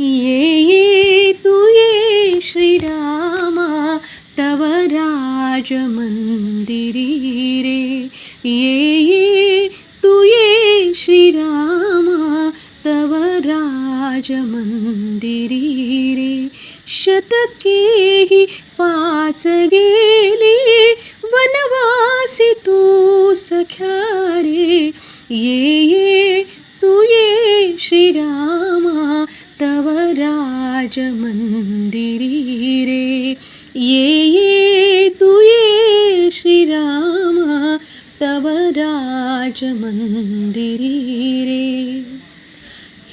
ये ये तू ये श्रीरामा तव राज मंदिरी रे। ये ये तू ये श्रीरामा तव राज मंदिरी रे। शतके हि पाच गेली वनवासी तू सख्या रे। ये राज मंदिरी रे ये ये तू ये श्रीरामा तव राज मंदिरी रे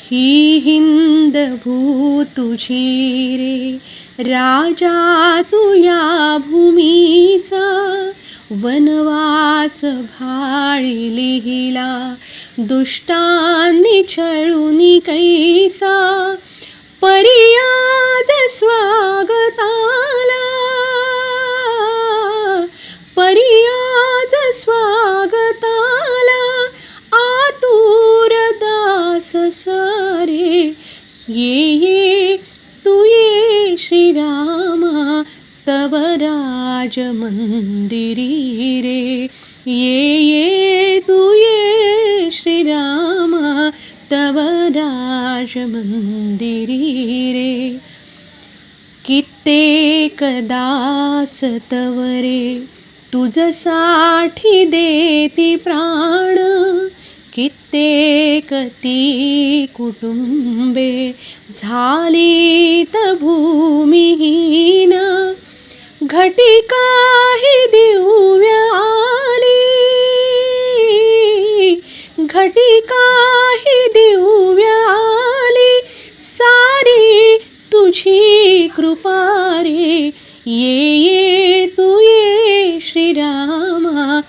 ही हिंद भू तुझी रे राजा तू या भूमीचा वनवास भाळी लिहिला दुष्टांनी छळून कैसा परी स्वागताला। परियाज स्वागताला। आतुर दास सारे ये ये तू ये श्रीरामा तव राज मंदिरी रे। ये ये तू ये श्रीरामा तव राज मंदिरी रे ते दास तुझसाठी देती प्राण. कित्येक ती कुटुंबे झाली भूमिहीन. घटिका ही दिव्य आली. घटिका तुझी कृपा रे ये ये तू ये श्रीरामा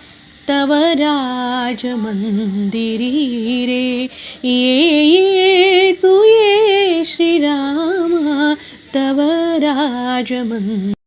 तव राज मंदिरी रे ये ये तू ये श्रीरामा तव राज मंदिरी